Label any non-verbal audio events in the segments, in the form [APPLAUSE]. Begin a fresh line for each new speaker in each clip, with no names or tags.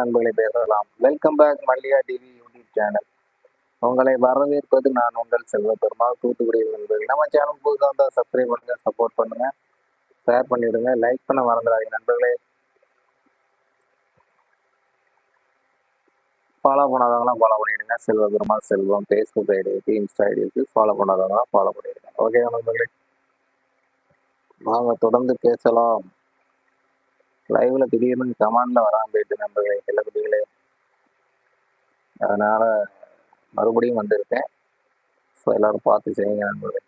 நண்பர்களை பேசலாம் welcome back Mallika TV YouTube channel. உங்களை வரவேற்பது நான் உங்கள் செல்வ பெருமாள் தூத்துக்குடி நண்பர்கள். நம்ம சேனல் புதுசாக இருந்தால் சப்ஸ்கிரைப் பண்ணுங்க சப்போர்ட் பண்ணுங்க. ஷேர் பண்ணிடுங்க லைக் பண்ண மறந்துடாதீங்க நண்பர்களே. ஃபாலோ பண்ணாதவங்களாம் ஃபாலோ பண்ணிடுங்க. செல்வ பெருமாள் செல்வம் ஃபேஸ்புக் ஐடி இருக்குது இன்ஸ்டா ஐடி இருக்குது ஃபாலோ பண்ணாதவங்களாம் ஃபாலோ பண்ணிடுங்க. ஓகே நண்பர்களே? நாங்கள் தொடர்ந்து பேசலாம். லைவ்ல திடீர்னு கமாண்ட்ல வராம போயிட்டு நண்பர்களே எல்லா குட்டிகளே. அதனால மறுபடியும் வந்திருக்கேன். ஸோ எல்லாரும் பார்த்து செய்யுங்க நண்பர்களே.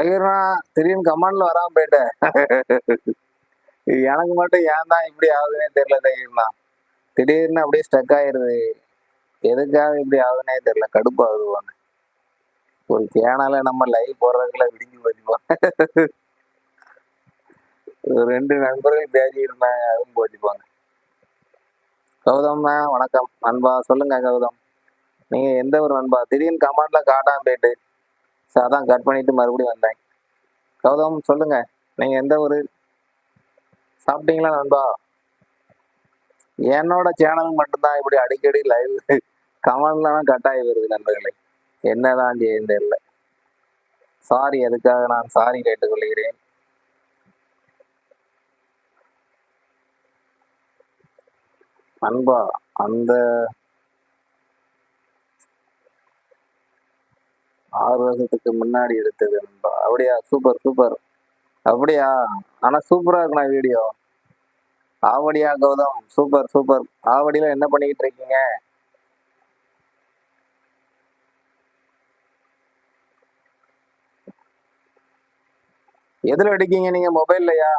என்ன திடீர்னு கமாண்ட்ல வராம போயிட்டேன். எனக்கு மட்டும் ஏன் தான் இப்படி ஆகுதுன்னே தெரியல தைரியமா திடீர்னு அப்படியே ஸ்டக் ஆயிருது. எதுக்காக இப்படி ஆகுதுன்னே தெரியல. கடுப்பாகுது ஒன்று ஒரு கேனால நம்ம லைவ் போடுறதுக்குள்ள விடிஞ்சு போச்சுப்போம் ஒரு ரெண்டு நண்பர்கள் பேசி இருந்தாங்க அதுவும் போச்சுப்பாங்க கௌதம்ண்ணா வணக்கம். நண்பா சொல்லுங்க கௌதம். நீங்க எந்த ஒரு நண்பா? திடீர்னு கமாண்ட்ல காட்டாம போயிட்டு. ஸோ அதான் கட் பண்ணிட்டு மறுபடியும் வந்தேன். கௌதம் சொல்லுங்க. நீங்க எந்த ஒரு சாப்பிட்டீங்களா நண்பா? என்னோட சேனல் மட்டும்தான் இப்படி அடிக்கடி லைவ் கமெண்ட்லாம் கட் ஆகி வருது நண்பர்களே. என்னதான் செய்யுது இல்லை சாரி அதுக்காக நான் சாரி கேட்டுக்கொள்கிறேன். அன்பா அந்த ஆறு வருஷத்துக்கு முன்னாடி எடுத்தது நண்பா. அப்படியா? சூப்பர் சூப்பர் அப்படியா? ஆனா சூப்பரா இருக்குண்ணா வீடியோ ஆவடியா கௌதம். சூப்பர் சூப்பர் ஆவடியில என்ன பண்ணிக்கிட்டு இருக்கீங்க? எதுல எடுக்கீங்க நீங்க? மொபைல்லையா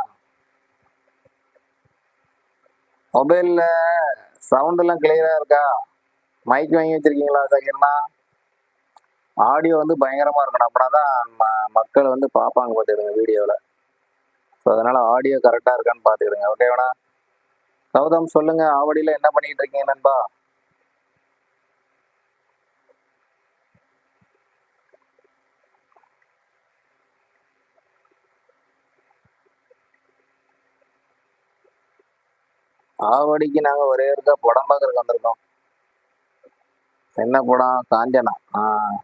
மொபைல்ல சவுண்ட் எல்லாம் கிளியரா இருக்கா? மைக் வாங்கி வச்சிருக்கீங்களா சகிர்னா ஆடியோ வந்து பயங்கரமா இருக்கணும். அப்படின்னா தான் மக்கள் வந்து பார்ப்பாங்க பார்த்துக்கிடுங்க வீடியோவில் ஸோ அதனால ஆடியோ கரெக்டாக இருக்கான்னு பார்த்துக்கிடுங்க. ஓகேவா கௌதம் சொல்லுங்க. ஆவடியில் என்ன பண்ணிட்டு இருக்கீங்க நண்பா? ஆவடிக்கு நாங்க ஒரே இருக்கா படம் பார்க்கறதுக்கு வந்திருக்கோம். என்ன படம்? காஞ்சனா. ஆஹ்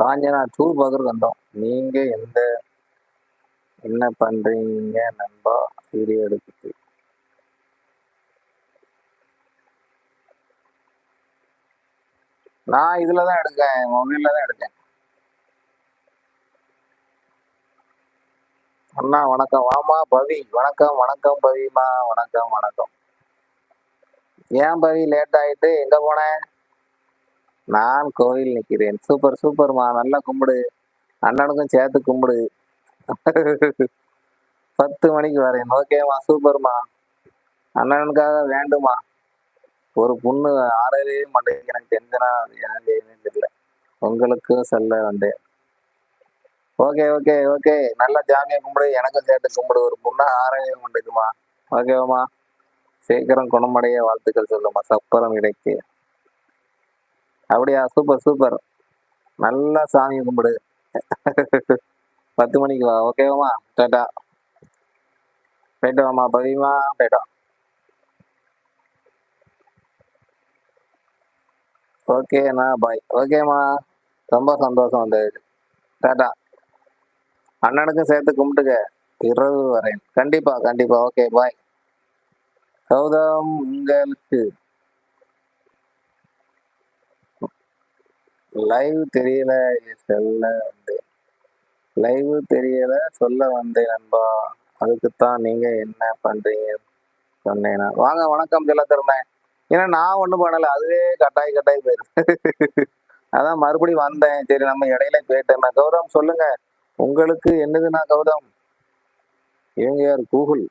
காஞ்சனா டூ பார்க்குறதுக்கு வந்தோம். நீங்க எந்த என்ன பண்றீங்க நண்பா? வீடியோ எடுத்துட்டு. நான் இதில் தான் எடுக்கேன் மொபைலில் தான் எடுக்கேன் அண்ணா வணக்கம். வாமா பவி. வணக்கம் வணக்கம் பவிமா வணக்கம் வணக்கம். ஏன் பவி? லேட் ஆயிட்டு எங்க போனேன் நான் கோயில் நிக்கிறேன். சூப்பர் சூப்பர்மா நல்லா கும்பிடு. அண்ணனுக்கும் சேர்த்து கும்பிடு. பத்து மணிக்கு வரேன். ஓகேம்மா சூப்பர்மா அண்ணனுக்காக வேண்டுமா? ஒரு பொண்ணு ஆறவே மாட்டேங்குது. எனக்கு தெரிஞ்சனா ஏன் செய்யணும்னு தெரியல. உங்களுக்கும் சொல்ல வந்தேன். ஓகே ஓகே ஓகே நல்லா ஜாமியாக கும்பிடு. எனக்கும் சேர்த்து கும்பிடு. ஒரு பொண்ணு ஆறவே மாட்டேங்குமா ஓகேவாம்மா சீக்கிரம் குணமடைய வாழ்த்துக்கள் சொல்லுமா. சப்பரம் கிடைக்கு அப்படியா? சூப்பர் சூப்பர் நல்லா சாமி கும்பிடு. பத்து மணிக்கு வா ஓகேவாம்மா டேட்டா. போயிட்டு வாம்மா பதிமா போயிட்டோம் ஓகேண்ணா பாய் ஓகேம்மா ரொம்ப சந்தோஷம் வந்து டாட்டா. அண்ணனுக்கும் சேர்த்து கும்பிட்டுக்க. இரவு வரேன் கண்டிப்பா கண்டிப்பா. ஓகே பாய் கௌதம் உங்களுக்கு லைவ் தெரியல சொல்ல வந்தேன் லைவ் தெரியல சொல்ல வந்தேன் நண்பா. அதுக்குத்தான் நீங்க என்ன பண்றீங்க சொன்னேனா வாங்க வணக்கம் திலத்தருணேன் ஏன்னா நான் ஒண்ணும் பண்ணல. அதுவே கட்டாய் கட்டாய் போயிரு [LAUGHS] அதான் மறுபடியும் வந்தேன். சரி நம்ம இடையில கேட்டேன் கௌதம் சொல்லுங்க. உங்களுக்கு என்னதுன்னா கௌதம்? இவங்க யார்? கூகுள்.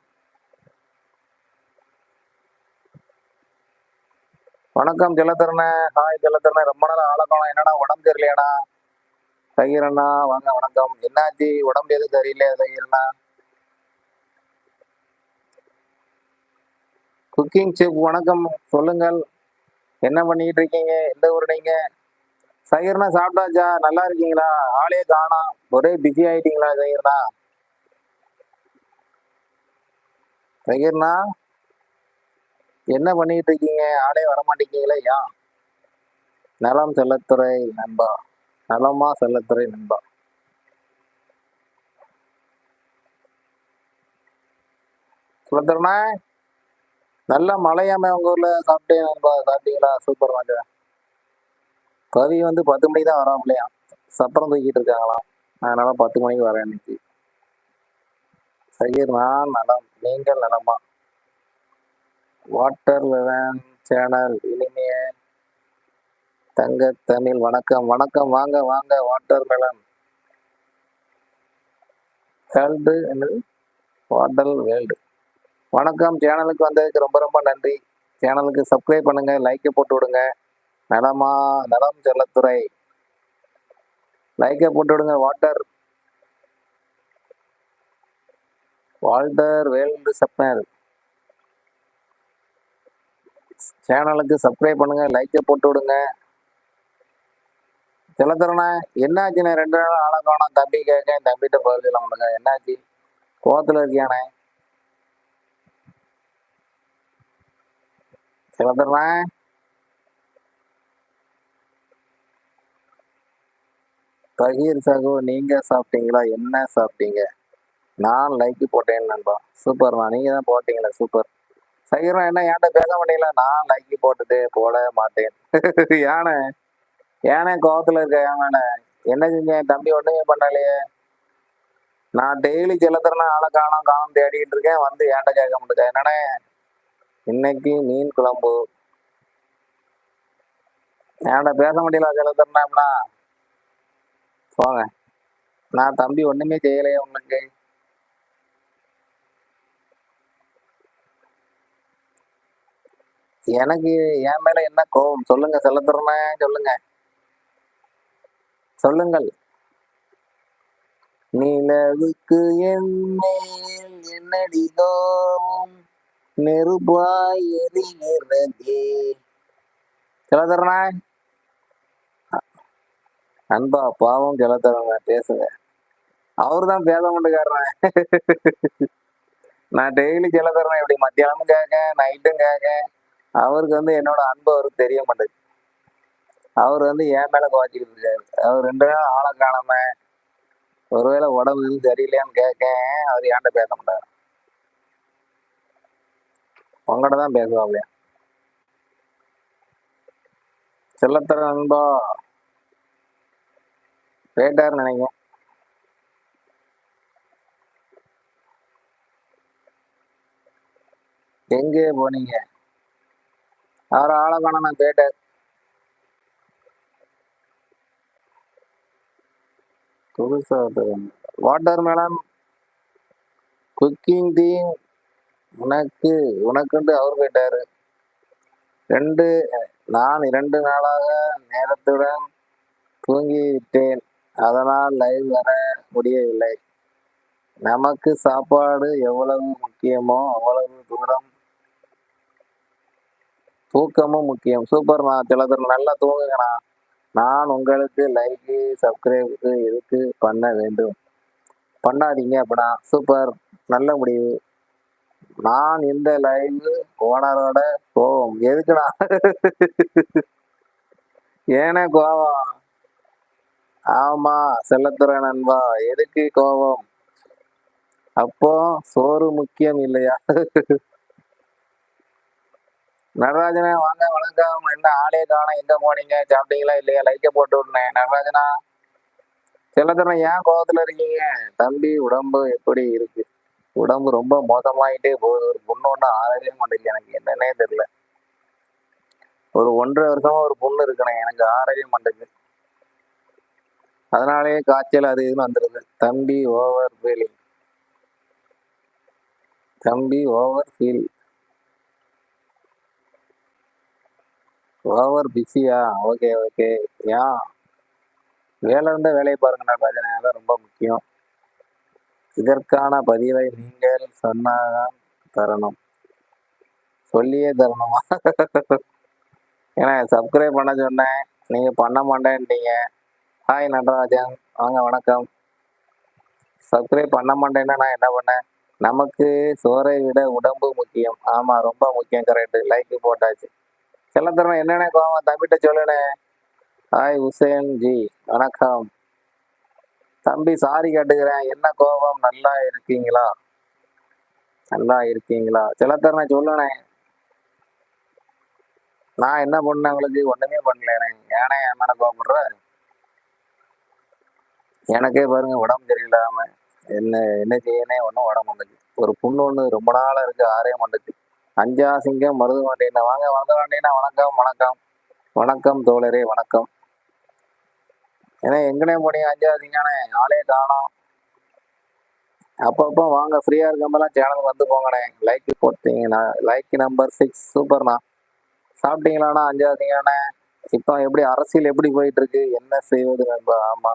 வணக்கம் ஜலதரண ஹாய் ஜலதரண ரொம்ப நாள் ஆளக்கணும். என்னடா உடம்பு தெரியலையாடா சகிரண்ணா வாங்க வணக்கம். என்னாச்சு? உடம்பு எதுவும் தெரியல சகிரண்ணா குக்கிங் செஃப் வணக்கம். சொல்லுங்கள். என்ன பண்ணிட்டு இருக்கீங்க? எந்த ஊர் நீங்க? சகிரண்ணா சாப்பிட்டாச்சா? நல்லா இருக்கீங்களா? ஆளே காணா. ஒரே பிஸி ஆயிட்டீங்களா சகிரண்ணா சகிரண்ணா என்ன பண்ணிட்டு இருக்கீங்க ஆளே வர யா நலம் செல்லத்துறை நண்பா. நலமா செல்லத்துறை நண்பா. சுலத்தரண்ணா நல்லா மழையாம உங்க ஊர்ல சாப்பிட்டேன் நண்பா. சாப்பிட்டீங்களா? சூப்பர் வாங்க கவி வந்து பத்து மணிக்கு தான் இல்லையா சப்பரம் தூக்கிட்டு இருக்காங்களாம் அதனால பத்து மணிக்கு வரேன் இன்னைக்கு. சகீர் நான் நலம். நீங்கள் நலமா. வாட்டர் லெவன் சேனல் இனிமைய தங்க தமிழ். வணக்கம் வணக்கம். வாங்க வாங்க. வாட்டர் மெலன் வேல்டு என்னது? வாட்டர் வேல்டு வணக்கம். சேனலுக்கு வந்ததுக்கு ரொம்ப ரொம்ப நன்றி. சேனலுக்கு சப்ஸ்கிரைப் பண்ணுங்க லைக்கை போட்டு விடுங்க. நலமா நலம் செல்லத்துறை. லைக்கை போட்டு விடுங்க வாட்டர் வால்டர் வேல்டு சப்னர் சேனலுக்கு சப்ஸ்கிரைப் பண்ணுங்க லைக்கை போட்டு விடுங்க. செல்லத்தரண்ணா என்னாச்சுண்ணே? ரெண்டு நாள் ஆளை காணும். தம்பி கேட்க தம்பிகிட்ட பதில் சொல்ல முடியுங்க என்னாச்சு? கோவத்துல இருக்கியானே செல்லத்தரண்ணா பகீர் சகோ நீங்க சாப்பிட்டீங்களா? என்ன சாப்பிட்டீங்க? நான் லைக் போட்டேன் நண்பா. சூப்பர்ண்ணா. நீங்க தான் போட்டீங்களா சூப்பர். சகிரா என்ன ஏன்ட்ட பேச மாட்டீங்களா? நான் லைக்கி போட்டுட்டு போட மாட்டேன். யானை ஏனே கோவத்துல இருக்க யானை என்ன செஞ்சேன் தம்பி ஒண்ணுமே பண்ணலையே. நான் டெய்லி செல்லத்துறனா ஆளை காணோம் காணும் தேடிட்டு இருக்கேன். வந்து ஏன்ட்ட கேட்க மாட்டேங்க? என்னண்ணே இன்னைக்கு மீன் குழம்பு. ஏன்டா பேச முடியல செல்லத்துறனா போங்க. நான் தம்பி ஒண்ணுமே செய்யலையே உங்களுக்கு எனக்கு என் மேல என்ன கோபம் சொல்லுங்க செல்லத்துறனே? சொல்லுங்க. சொல்லுங்கள். நிலவுக்கு என் மேல் என்னடி கோவம் நெருப்பாய் எரிகிறதே. செல்லத்துறனே? அன்பா பாவம் செல்லத்துறங்க பேசுங்க அவரு தான் பேச மாட்டேங்காரன் நான் டெய்லி செல்லத்துறேன் இப்படி மத்தியானமும் கேட்க நைட்டும் கேட்க அவருக்கு வந்து என்னோட அன்பு அவருக்கு தெரிய மாட்டேங்குது. அவர் வந்து என் மேல குவாச்சிக்கிட்டு இருக்காரு. அவர் ரெண்டு நாள் ஆளை காணாம ஒருவேளை உடம்பு எதுவும் சரியில்லையான்னு கேட்க அவர் ஏன்ட்ட பேச மாட்டாரு. உங்கள்கிட்ட தான் பேசுவாப்லையா செல்லத்தர நண்பா போயிட்டாருன்னு நினைக்கிறேன். எங்கே போனீங்க? அவர் ஆளை காணோம் நான் புதுசா வாட்டர் மேலன் குக்கிங் டீம் உனக்கு உனக்குண்டு அவர் போயிட்டாரு. ரெண்டு நான் இரண்டு நாளாக நேரத்துடன் தூங்கி விட்டேன் அதனால் லைவ் வர முடியவில்லை. நமக்கு சாப்பாடு எவ்வளவு முக்கியமோ அவ்வளவு தூரம் தூக்கமும் முக்கியம். சூப்பர்ண்ணா சிலதர் நல்லா தூங்குங்கண்ணா. நான் உங்களுக்கு லைக்கு சப்ஸ்கிரைபுக்கு எதுக்கு பண்ண வேண்டும்? பண்ணாதீங்க அப்படின்னா சூப்பர். நல்ல முடிவு. நான் இந்த லைவ் ஓனரோட கோவம். எதுக்குடா? ஏன கோவம்? ஆமா செல்லத்துறை நண்பா எதுக்கு கோவம்? அப்போ சோறு முக்கியம் இல்லையா? நடராஜனா வாங்க வணக்கம். என்ன ஆளே காணோம். எங்க போனீங்க? சாப்பிட்டீங்களா இல்லையா? லைக்க போட்டு விடுனேன். நடராஜனா செல்லத்துறை ஏன் கோபத்துல இருக்கீங்க? தம்பி உடம்பு எப்படி இருக்கு? உடம்பு ரொம்ப மோசமாயிட்டே போகுது. ஒரு பொண்ணு ஒண்ணு ஆறவே மாட்டேங்குது. எனக்கு என்னன்னே தெரியல. ஒரு ஒன்றரை வருஷமா ஒரு பொண்ணு இருக்கணும் எனக்கு ஆறவே மாட்டேங்குது. அதனாலேயே காய்ச்சல் அது இதுன்னு வந்துடுது. தம்பி ஓவர் ஃபீலிங் தம்பி ஓவர் ஃபீல் ஓவர் பிஸியா ஓகே ஓகே ஏன் வேலை இருந்த வேலையை பாருங்க நடராஜனே ரொம்ப முக்கியம். இதற்கான பதிவை நீங்கள் சொன்னாதான் தரணும். சொல்லியே தரணுமா? ஏன்னா சப்ஸ்கிரைப் பண்ண சொன்னேன். நீங்கள் பண்ண மாட்டேன்ட்டீங்க. ஹாய் நடராஜன். வாங்க வணக்கம். சப்ஸ்கிரைப் பண்ண மாட்டேன்னா நான் என்ன பண்ணேன்? நமக்கு சோறை விட உடம்பு முக்கியம். ஆமாம் ரொம்ப முக்கியம். கரெக்டு லைக்கு போட்டாச்சு. செல்லத்தரம் என்னென்ன கோவம் தம்பிட்ட சொல்லுனே. ஹாய் ஹுசேன் ஜி வணக்கம். தம்பி சாரி கேட்டுக்கிறேன் என்ன கோபம்? நல்லா இருக்கீங்களா? நல்லா இருக்கீங்களா? செல்லத்தரனை சொல்லுனே. நான் என்ன பண்ணேன் உங்களுக்கு? ஒண்ணுமே பண்ணலண்ணே ஏனே என் மேல கோபப்படுற? எனக்கே பாருங்க உடம்பு சரியில்லாம என்ன என்ன செய்யனே ஒன்றும் உடம்பு வந்துச்சு ஒரு புண்ணு ஒன்று ரொம்ப நாளா இருக்கு ஆரே வந்துச்சு அஞ்சா சிங்கம் மருது வாங்க மருது வணக்கம் வணக்கம். வணக்கம் தோழரே வணக்கம். ஏன்னா எங்கனே போனீங்க அஞ்சா சிங்கானே ஆளே காணோம். அப்பப்போ வாங்க ஃப்ரீயா இருக்கம்போதெல்லாம் சேனல் வந்து போங்கண்ணே. லைக் போட்டீங்கண்ணா லைக் நம்பர் சிக்ஸ் சூப்பர்ண்ணா சாப்பிட்டீங்களாண்ணா அஞ்சாவதுங்கண்ணே இப்போ எப்படி அரசியல் எப்படி போயிட்டு இருக்கு என்ன செய்வது ஆமா.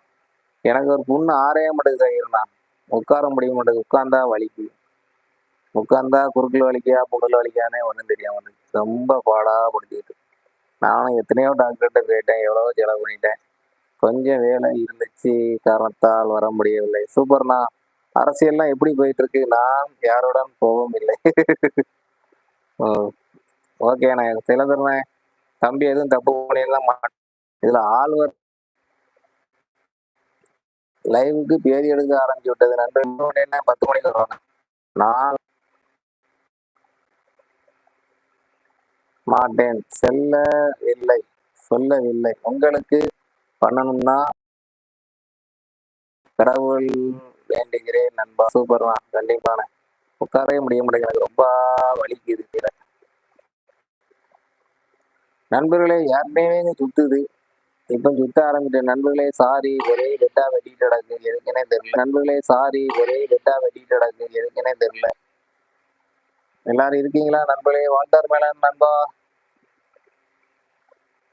எனக்கு ஒரு பொண்ணு ஆறே மாட்டேங்குது உட்கார முடிய மாட்டேங்குது. உட்கார்ந்தா வலிக்கு உட்காந்தா குறுக்கில் வலிக்கா புகழ் வலிக்கானே ஒன்றும் தெரியாம ரொம்ப பாடா படுத்திட்டு நானும் எத்தனையோ டாக்டர்கிட்ட போயிட்டேன் எவ்வளவோ செலவு பண்ணிட்டேன். கொஞ்சம் வேலை இருந்துச்சு காரணத்தால் வர முடியவில்லை. சூப்பர்ண்ணா அரசியல்லாம் எப்படி போயிட்டு இருக்கு? நான் யாருடன் போகவும் இல்லை. ஓ ஓகேண்ணே சிலதுண்ணே தம்பி எதுவும் தப்பு பண்ணிடலாம் மாட்டேன் இதுல ஆழ்வர் லைவுக்கு பேரி எடுக்க ஆரம்பிச்சு விட்டது. நண்பர் பத்து மணிக்கு வருவாங்க. நான் மாட்டேன். செல்லவில்லை. சொல்லவில்லை. உங்களுக்கு பண்ணணும்னா கடவுள் வேண்டுகிறேன் நண்பா. சூப்பர் தான் கண்டிப்பான. உட்காரவே முடிய மாட்டேங்குது. எனக்கு ரொம்ப வலிக்குது கீழே நண்பர்களே யாருமே சுத்துது. இப்ப சுத்த ஆரம்பிச்ச நண்பர்களே சாரி ஒரே வெட்டா வெட்டிட்டு கிடக்கு. எதுக்குன்னே தெரியல. நண்பர்களே சாரி ஒரே வெட்டா வெட்டிட்டு கிடக்கு. எதுக்குன்னே தெரியல. எல்லாரும் இருக்கீங்களா நண்பர்களே? வால்டர் மேலன் நண்பா.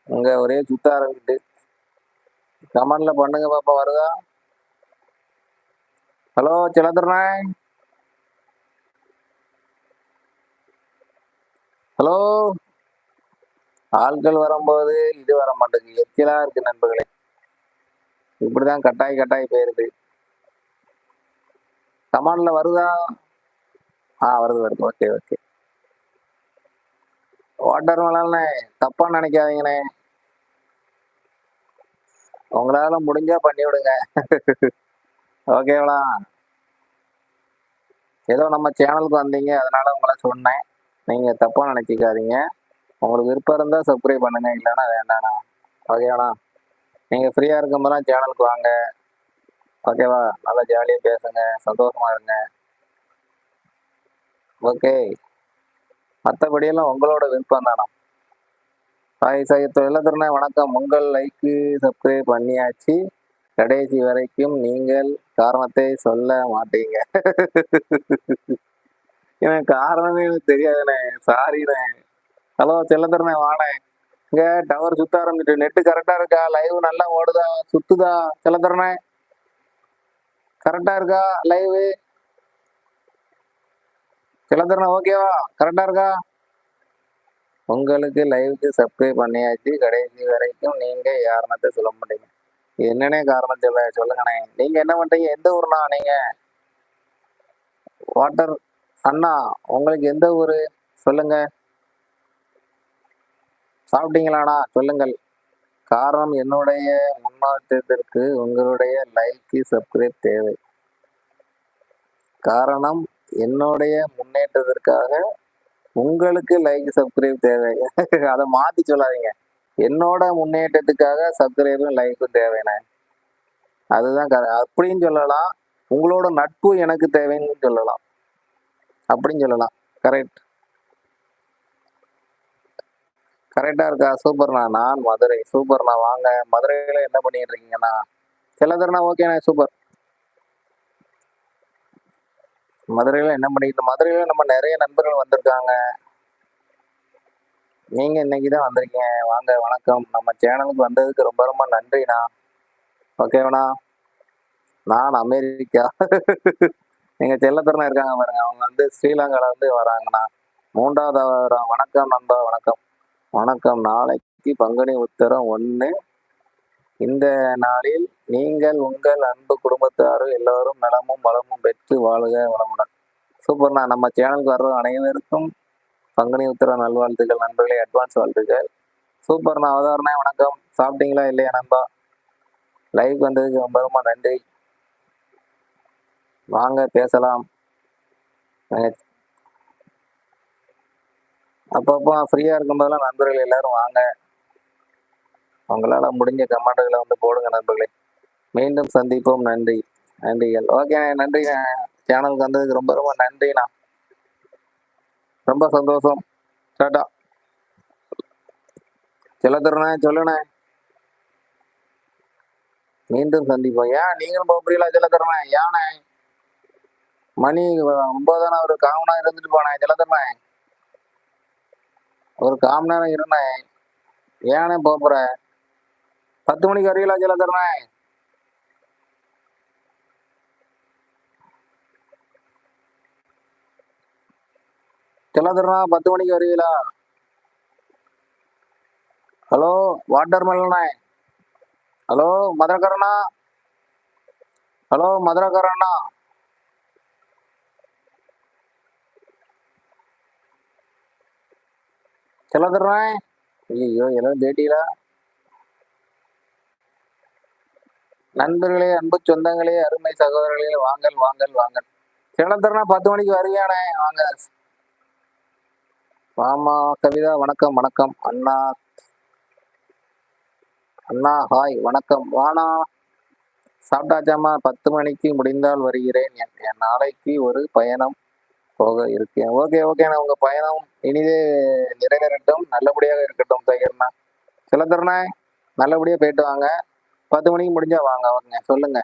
அங்க ஒரே சுத்த ஆரம்பிட்டு கமெண்ட்ல பண்ணுங்க பாப்பா வருதா? ஹலோ சிலதுராய் ஹலோ? ஆட்கள் வரும்போது இது வர மாட்டேங்குது. எச்சிலா இருக்கு நண்பர்களே. இப்படிதான் கட்டாய் கட்டாய் போயிருது கமான்ல வருதா? ஆ வருது வருது. ஓகே ஓகே வாட்டர் மலால்ண்ணே தப்பா நினைக்காதீங்கண்ணே. உங்களால முடிஞ்சா பண்ணி விடுங்க. [LAUGHS] ஓகேவா ஏதோ நம்ம சேனலுக்கு வந்தீங்க அதனால உங்களை சொன்னேன். நீங்க தப்பா நினைச்சிக்காதீங்க. உங்களுக்கு விருப்பம் இருந்தா சப்ஸ்கிரைப் பண்ணுங்க இல்லைன்னா வேண்டாண்ணா. ஓகேவாண்ணா நீங்க ஃப்ரீயா இருக்கும்போதெல்லாம் சேனலுக்கு வாங்க. ஓகேவா நல்லா ஜாலியா பேசுங்க. சந்தோஷமா இருங்க. ஓகே. மற்றபடியெல்லாம் உங்களோட விருப்பம் தானா? ஹாய் சாய் தொழிலத்திறனை வணக்கம். உங்கள் லைக்கு சப்ஸ்கிரைப் பண்ணியாச்சு. கடைசி வரைக்கும் நீங்கள் காரணத்தை சொல்ல மாட்டீங்க. எனக்கு காரணமே எனக்கு தெரியாதுண்ணே. சாரிண்ணே ஹலோ செல்லத்திறனை வாணே இங்கே டவர் சுத்த ஆரம்பிச்சிட்டு நெட்டு கரெக்டா இருக்கா? லைவ் நல்லா ஓடுதா? சுத்துதா? செல்லத்திறனை கரெக்டா இருக்கா? லைவ் செல்லத்திறனை ஓகேவா கரெக்டா இருக்கா? உங்களுக்கு லைவுக்கு சப்ஸ்கிரைப் பண்ணியாச்சு. கடைசி வரைக்கும் நீங்க யாருனத்தை சொல்ல மாட்டீங்க. என்னென்ன காரணம் சொல்ல சொல்லுங்கண்ணே நீங்க என்ன பண்றீங்க? எந்த ஊர்னா நீங்க? வாட்டர் அண்ணா உங்களுக்கு எந்த ஊரு? சொல்லுங்க. சாப்பிட்டீங்களாண்ணா? சொல்லுங்கள். காரணம் என்னுடைய முன்னேற்றத்திற்கு உங்களுடைய லைக்கு சப்ஸ்கிரைப் தேவை. காரணம் என்னுடைய முன்னேற்றத்திற்காக உங்களுக்கு லைக் சப்ஸ்கிரைப் தேவை அதை மாத்தி சொல்லாதீங்க. என்னோட முன்னேற்றத்துக்காக சப்ஸ்கிரைபும் லைக்கும் தேவைண்ணே அதுதான் க அப்படின்னு சொல்லலாம். உங்களோட நட்பு எனக்கு தேவைன்னு சொல்லலாம். அப்படின்னு சொல்லலாம். கரெக்ட் கரெக்டா இருக்கா? சூப்பர்ண்ணா நான் மதுரை. சூப்பர்ண்ணா வாங்க. மதுரையில என்ன பண்ணிட்டு இருக்கீங்கண்ணா சிலதர்ண்ணா ஓகேண்ணா சூப்பர் மதுரையில என்ன பண்ணிட்டு மதுரையில நம்ம நிறைய நண்பர்கள் வந்திருக்காங்க. நீங்க இன்னைக்கு தான் வந்திருக்கீங்க. வாங்க வணக்கம். நம்ம சேனலுக்கு வந்ததுக்கு ரொம்ப ரொம்ப நன்றிண்ணா. ஓகேவண்ணா நான் அமெரிக்கா. எங்க செல்லத்திறனா இருக்காங்க பாருங்க. அவங்க வந்து ஸ்ரீலங்கால இருந்து வராங்கண்ணா. மூன்றாவது வாரம் வணக்கம் நண்பா வணக்கம். வணக்கம். நாளைக்கு பங்குனி உத்தரம் ஒன்று இந்த நாளில் நீங்கள் உங்கள் அன்பு குடும்பத்தாரும் எல்லோரும் நலமும் வளமும் பெற்று வாழுக வளமுடன். சூப்பர்ண்ணா நம்ம சேனலுக்கு வர்ற அனைவருக்கும் பங்குனி உத்தர நல்வாழ்த்துக்கள் நண்பர்களே. அட்வான்ஸ் வாழ்த்துக்கள். சூப்பர்ண்ணா அவதாரணே வணக்கம். சாப்பிட்டீங்களா இல்லையா நண்பா? லைவ் வந்ததுக்கு ரொம்ப ரொம்ப நன்றி. வாங்க பேசலாம். அப்பப்போ ஃப்ரீயாக இருக்கும்போதெல்லாம் நண்பர்கள் எல்லாரும் வாங்க. உங்களால முடிஞ்ச கமெண்ட்டுகளை வந்து போடுங்க நண்பர்களே. மீண்டும் சந்திப்போம். நன்றி. நன்றிகள். ஓகே நன்றி. சேனலுக்கு வந்ததுக்கு ரொம்ப ரொம்ப நன்றிண்ணா. ரொம்ப சந்தோஷம். டாட்டா. செல்லத்துறனே சொல்லுண்ணே. மீண்டும் சந்திப்போம். ஏன்? நீங்களும் போகிறீங்களா தருணே ஏண்ணே? மணி ஒன்பதான ஒரு காமனா இருந்துட்டு போனேன் செல்லத்துறனே ஒரு காம இருந்தேன் ஏனே போற? பத்து மணிக்கு வரீங்களா செல்லத்துறனே செல்லத்துறனா பத்து மணிக்கு வருவீங்களா ஹலோ வாட்டர் மெலனே. ஹலோ மதுரக்காரண்ணா ஹலோ மதுரக்காரண்ணா செல்லத்துறேன் ஐயோ எல்லாம் பேட்டிகளா நண்பர்களே அன்பு சொந்தங்களே அருமை சகோதரர்களே வாங்கல் வாங்கல் வாங்கல். செல்லத்துறனா பத்து மணிக்கு வருவியானே வாங்க. ஆமா கவிதா வணக்கம் வணக்கம். அண்ணா அண்ணா ஹாய் வணக்கம். வாணா சாப்பிட்டாச்சாமா பத்து மணிக்கு முடிந்தால் வருகிறேன். என் என் நாளைக்கு ஒரு பயணம் போக இருக்கேன் ஓகே ஓகே நான் உங்க பயணம் இனிதே நிறைவேறட்டும். நல்லபடியாக இருக்கட்டும் தகர்ண்ணா சிலந்தரண்ணா நல்லபடியா போயிட்டு வாங்க. பத்து மணிக்கு முடிஞ்சா வாங்க வாங்க சொல்லுங்க.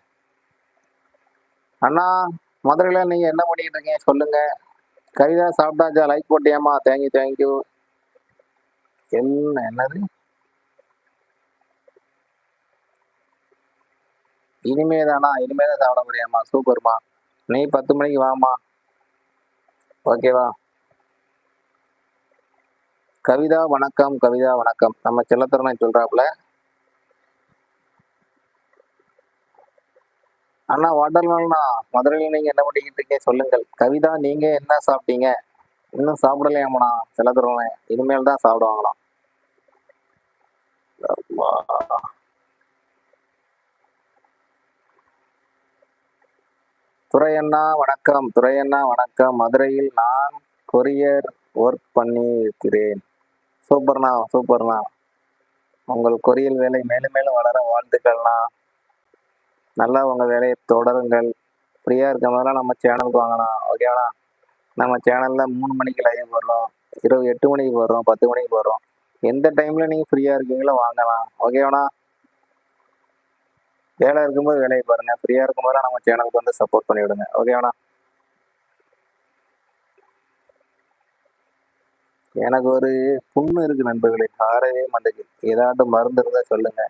அண்ணா மதுரையில நீங்க என்ன பண்ணிட்டு இருக்கீங்க சொல்லுங்க. கவிதா சாப்பிட்டாச்சா? லைக் போட்டியாமா தேங்க்யூ தேங்க்யூ என்ன என்னது? இனிமே தானா இனிமே தான் சாப்பிட முடியாமா சூப்பர்மா. நீ பத்து மணிக்கு வாமா ஓகேவா கவிதா வணக்கம் கவிதா வணக்கம். நம்ம செல்லத்திறனை சொல்றாப்புல. அண்ணா வாட்டர்மேலண்ணா மதுரையில் நீங்க என்ன பண்ணிக்கிட்டு இருக்கீங்க சொல்லுங்கள். கவிதா நீங்க என்ன சாப்பிட்டீங்க? இன்னும் சாப்பிடலையாமண்ணா செல்லத்திறனை இனிமேல் தான் சாப்பிடுவாங்களாம். துரையண்ணா வணக்கம். துரையண்ணா வணக்கம். மதுரையில் நான் கொரியர் ஒர்க் பண்ணி இருக்கிறேன் சூப்பர்ண்ணா சூப்பர்ண்ணா. உங்கள் கொரியல் வேலை மேலும் மேலும் வளர வாழ்த்துக்கள்ண்ணா. நல்லா உங்க வேலையை தொடருங்கள். ஃப்ரீயா இருக்க போதெல்லாம் நம்ம சேனலுக்கு வாங்கலாம். ஓகேவா நம்ம சேனல்ல மூணு மணிக்கு லைவ் வர்றோம் இரவு எட்டு மணிக்கு போடுறோம். பத்து மணிக்கு போடுறோம். எந்த டைம்ல நீங்க ஃப்ரீயா இருக்கீங்களோ வாங்கலாம். ஓகேவாண்ணா வேலை இருக்கும்போது வேலையை பாருங்க. ஃப்ரீயா இருக்கும்போது நம்ம சேனலுக்கு வந்து சப்போர்ட் பண்ணி விடுங்க ஓகேவாண்ணா எனக்கு ஒரு புண்ணு இருக்கு நண்பர்களே. ஆறவே மாட்டேங்குது. ஏதாட்டும் மருந்து இருந்தா சொல்லுங்க.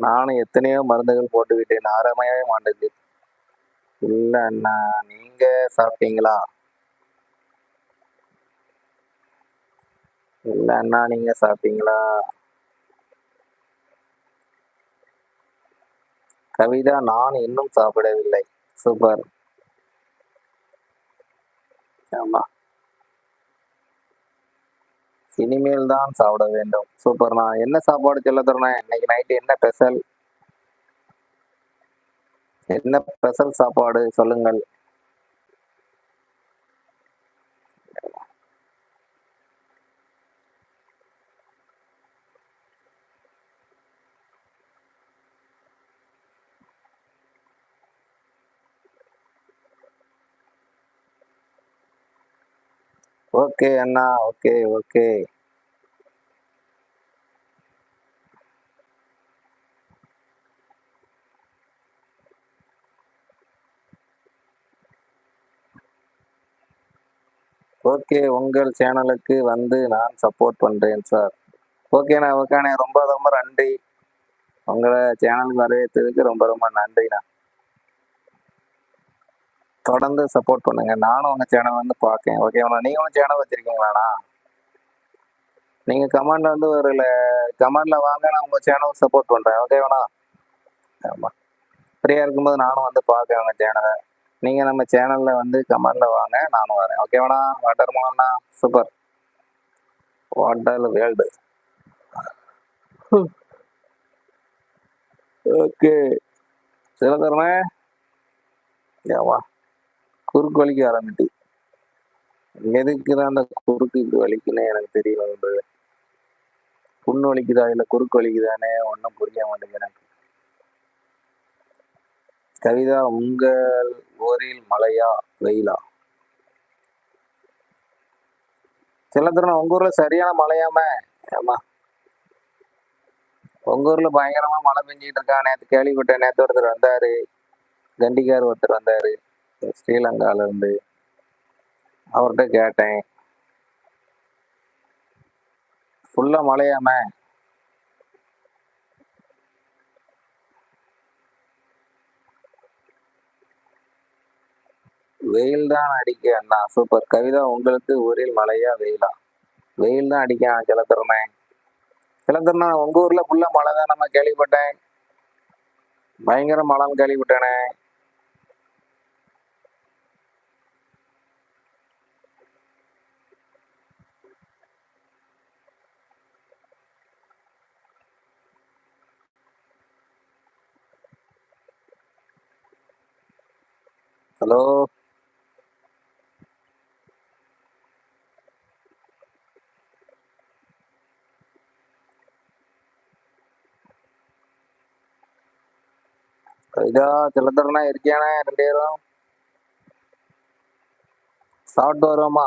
நானும் எத்தனையோ மருந்துகள் போட்டு விட்டேன் ஆரமையவே மாட்டேது. இல்ல அண்ணா நீங்க சாப்பிட்டீங்களா? இல்ல அண்ணா நீங்க சாப்பிட்டீங்களா? கவிதா நான் இன்னும் சாப்பிடவில்லை. சூப்பர். ஆமா. இனிமேல் தான் சாப்பிட வேண்டும். சூப்பர்ண்ணா என்ன சாப்பாடு சொல்ல தரணும் இன்னைக்கு நைட்டு என்ன ஸ்பெஷல் என்ன ஸ்பெஷல் சாப்பாடு சொல்லுங்கள். ஓகே அண்ணா ஓகே ஓகே. ஓகே உங்கள் சேனலுக்கு வந்து நான் சப்போர்ட் பண்றேன் சார் ஓகேண்ணா ஓகேண்ணே ரொம்ப ரொம்ப நன்றி. உங்களை சேனலுக்கு வரவேற்றதுக்கு ரொம்ப ரொம்ப நன்றிண்ணா. தொடர்ந்து சப்போர்ட் பண்ணுங்க. நானும் உங்க சேனல் வந்து பார்க்கேன் ஓகேவா நீங்களும் சேனல் வச்சிருக்கீங்களாண்ணா? நீங்க கமெண்ட்ல வந்து ஒரு கமெண்ட்ல வாங்க நான் உங்க சேனல் சப்போர்ட் பண்றேன். ஓகேவாண்ணா ஆமா. ஃப்ரீயா இருக்கும்போது நானும் வந்து பார்க்கேன் உங்க சேனலை நீங்க நம்ம சேனல்ல வந்து கமெண்ட்ல வாங்க நானும் வரேன். ஓகேவாண்ணா வாட்டர் மோகன்ண்ணா சூப்பர் வாட்டர் வேர்ல்டு ஓகே சிவதர்மே ஏவா குறுக்கு வலிக்க ஆரம்பிட்டு எதுக்கு தான் அந்த குறுக்கு இப்படி வலிக்குன்னு எனக்கு தெரியல வந்து புண்ணு வலிக்குதா இல்ல குறுக்கு வலிக்குதானே ஒன்றும் புரிய மாட்டேங்குது எனக்கு. கவிதா உங்கள் ஊரில் மழையா வெயிலா? சில திறன் உங்க ஊர்ல சரியான மழையாம? ஆமா உங்க ஊர்ல பயங்கரமா மழை பெஞ்சிட்டு இருக்கா? நேத்து கேள்விப்பட்டேன் நேத்து ஒருத்தர் வந்தாரு. கண்டிக்கார் ஒருத்தர் வந்தாரு. ஸ்ரீலங்கால இருந்து அவர்கிட்ட கேட்டேன். ஃபுல்லா மழையாம? வெயில் தான் அடிக்க அண்ணா. சூப்பர். கவிதா உங்களுக்கு ஊரில் மழையா வெயிலா? வெயில் தான் அடிக்க கிளத்துறனே கிளத்துறனா உங்க ஊர்ல ஃபுல்லா மழை தான் நம்ம கேள்விப்பட்டேன். பயங்கர மழைன்னு கேள்விப்பட்டேனே. ஹலோ கவிதா சிலத்தரனா இருக்கியானே ரெண்டு பேரும். சாப்பிட்டு வருவோமா?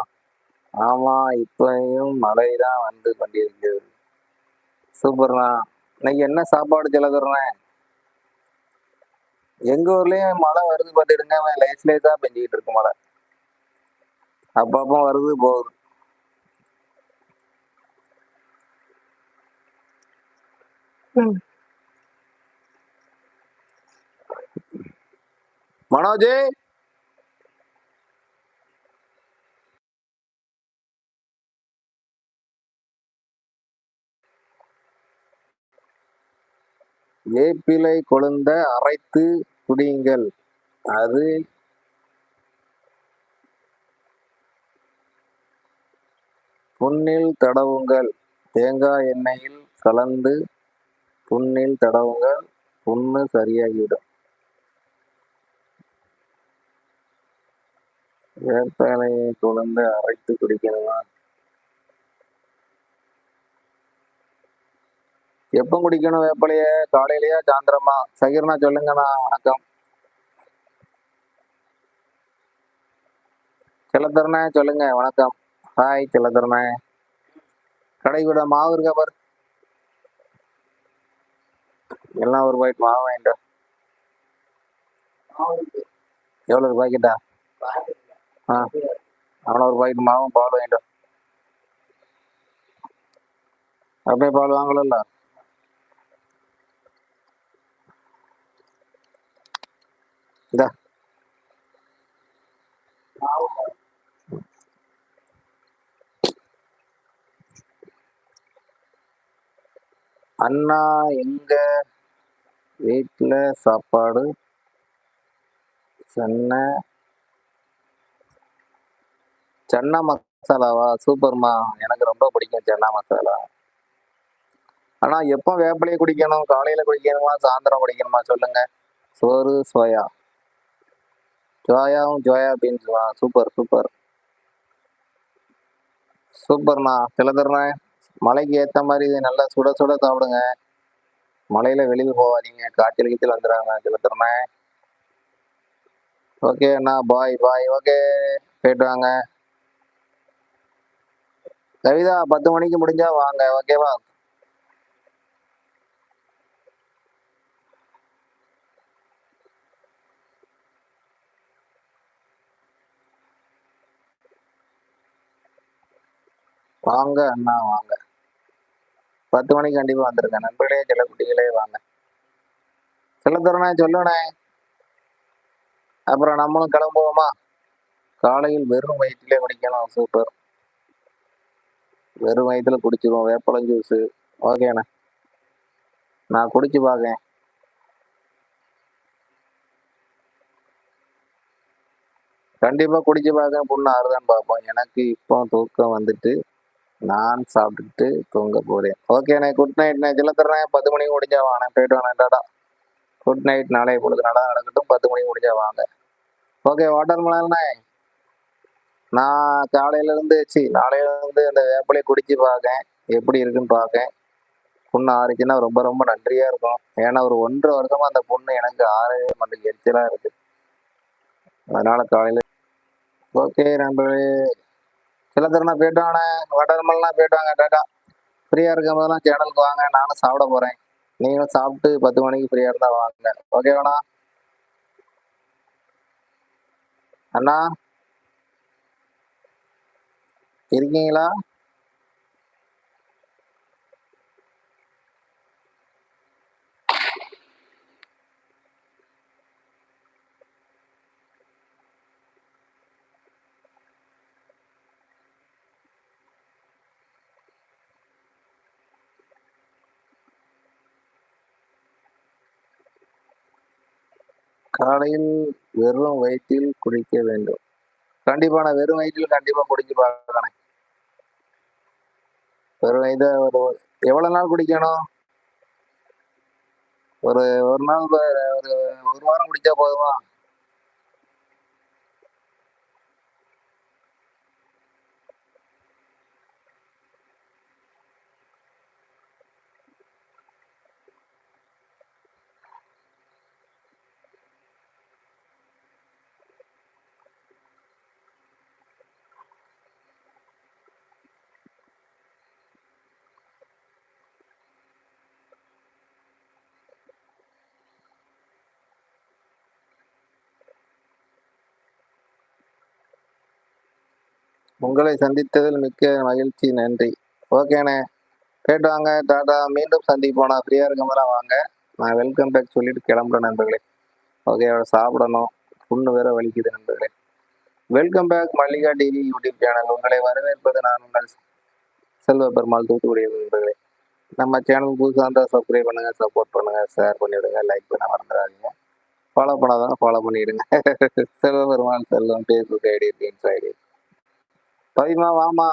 ஆமா இப்பயும் மழை தான் வந்து கொண்டிருக்கிறது சூப்பர்ண்ணா. இன்னைக்கு என்ன சாப்பாடு சிலதரனே எங்க ஊர்லயும் மழை வருது பார்த்துடுங்க லேஸ் லேஸா பெஞ்சிக்கிட்டு இருக்கு மழை. அப்பப்போ வருது போகுது. மனோஜ்! வேப்பிலை கொழுந்த அரைத்து குடியுங்கள். அது புண்ணில் தடவுங்கள். தேங்காய் எண்ணெயில் கலந்து புண்ணில் தடவுங்கள். புண்ணு சரியாகிவிடும். வேப்பிலையை கொழுந்து அரைத்து குடிக்கணுமா எப்போ குடிக்கணும் வேப்பிலைய? காலையிலயா சாயந்தரமா? சகிர்னா சொல்லுங்கண்ணா வணக்கம். செல்லத்தரனே சொல்லுங்க வணக்கம். ஹாய் செல்லத்தரனே. கடை கூட மாவு இருக்கா பாரு. எல்லாம் ஒரு பாக்கெட் மாவு வாங்கிட்டு எவ்வளோ பாக்கெட்டா ஆ? அவனை ஒரு பாக்கெட் மாவும் பால் வாங்கிட்டு வா. அப்படியே பால் வாங்கல இந்த அண்ணா எங்க வீட்டுல சாப்பாடு? சென்னை. சென்னா மசாலாவா? சூப்பர்மா எனக்கு ரொம்ப பிடிக்கும் சென்னா மசாலா. ஆனா எப்போ வேப்பிலையை குடிக்கணும்? காலையில குடிக்கணுமா? சாயந்தரம் குடிக்கணுமா? சொல்லுங்க. சோறு சோயா. ஜோயாவும் ஜோயா பீன்ஸுமா சூப்பர் சூப்பர் சூப்பர்ண்ணா சிலதர்ண்ணா மலைக்கு ஏத்த மாதிரி இது நல்லா சுட சுட சாப்பிடுங்க. மலையில வெளியில போவாதீங்க காய்ச்சல் கீச்சல் வந்துடுறாங்க சிலதர்ண்ணா ஓகே அண்ணா பாய் பாய் ஓகே போயிட்டு வாங்க. கவிதா பத்து மணிக்கு முடிஞ்சா வாங்க. ஓகேவா வாங்க அண்ணா வாங்க. பத்து மணிக்கு கண்டிப்பா வந்திருக்கேன். நண்பர்களே சில குட்டிகளே வாங்க. செல்லத்துறனே சொல்லுனே அப்புறம் நம்மளும் கிளம்புவோமா? காலையில் வெறும் வயிற்றிலே குடிக்கணும் சூப்பர் வெறும் வயிற்றுல குடிச்சிருவோம். வேப்பளம் ஜூஸு ஓகேண்ணே நான் குடிச்சு பார்க்கேன் கண்டிப்பாக குடிச்சு பார்க்க புண்ணு ஆறுதான் பார்ப்போம். எனக்கு இப்போ தூக்கம் வந்துட்டு நான் சாப்பிட்டுட்டு தூங்க போறேன். ஓகேண்ணே குட் நைட்ண்ணே சிலத்தரேன் பத்து மணிக்கு முடிஞ்சா வாங்க. போயிட்டு வாங்க டாடா குட் நைட் நாளை பொழுது நல்லா நடக்கட்டும். பத்து மணிக்கு முடிஞ்சா வாங்க. ஓகே வாட்டர் மலர்ண்ணே நான் காலையில இருந்து சி நாளையில இருந்து அந்த வேப்பிலையை குடிச்சு பார்க்கேன் எப்படி இருக்குன்னு பார்க்கேன் புண்ணு ஆறுச்சுன்னா ரொம்ப ரொம்ப நன்றியா இருக்கும். ஏன்னா ஒரு ஒன்றரை வருஷமா அந்த புண்ணு எனக்கு ஆறவே மாட்டேங்குது எரிச்சலா இருக்கு. அதனால காலையில ஓகே நண்பர்களே. சில தருணம் போயிட்டு வாங்க டேட்டா போயிட்டு ஃப்ரீயா இருக்கும் போதெல்லாம் சேனலுக்கு வாங்க நானும் சாப்பிட போறேன். நீங்களும் சாப்பிட்டு பத்து மணிக்கு ஃப்ரீயா இருந்தா வாங்க. ஓகேவாண்ணா அண்ணா? இருக்கீங்களா? காலையில் வெறும் வயிற்றில் குடிக்க வேண்டும். கண்டிப்பா நான் வெறும் வயிற்றில் கண்டிப்பா குடிச்சு பார்க்கறேன் வெறும் வயிற்று ஒரு எவ்வளவு நாள் குடிக்கணும்? ஒரு ஒரு நாள் ஒரு ஒரு வாரம் குடிச்சா போதுமா? உங்களை சந்தித்ததில் மிக்க மகிழ்ச்சி நன்றி. ஓகேண்ணே கேட்டு வாங்க டாடா மீண்டும் சந்திப்போம் ஃப்ரீயாக ஃப்ரீயா வாங்க. நான் வெல்கம் பேக் சொல்லிட்டு கிளம்புறேன் நண்பர்களே. ஓகே சாப்பிடணும். புண்ணு வேற வலிக்குது நண்பர்களே. Welcome back Mallika TV YouTube channel உங்களை வரவேற்பது நான் உங்கள் செல்வ பெருமாள் தூத்துக்குடி நண்பர்களே. நம்ம சேனல் புதுசாக இருந்தால் சப்ஸ்கிரைப் பண்ணுங்க சப்போர்ட் பண்ணுங்க ஷேர் பண்ணிவிடுங்க லைக் பண்ண மறந்துடாதீங்க. ஃபாலோ பண்ணாதான் ஃபாலோ பண்ணிவிடுங்க [LAUGHS] Selva Perumal Selvam Facebook ID Insta ID பவிமா வாமா.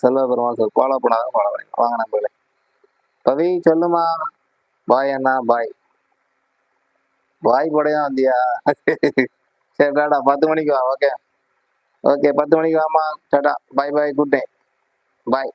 செல்வ பெருமாள் சொல் ஃபாலோ பண்ணாதான் ஃபாலோ பண்ணுங்க வாங்க நம்பளே பவி சொல்லுமா. பாய் அண்ணா பாய். பாய் படையா வந்தியா? சரி டாடா பத்து மணிக்கு வா ஓகே. ஓகே பத்து மணிக்கு வாமா tata. Bye bye good day பாய்.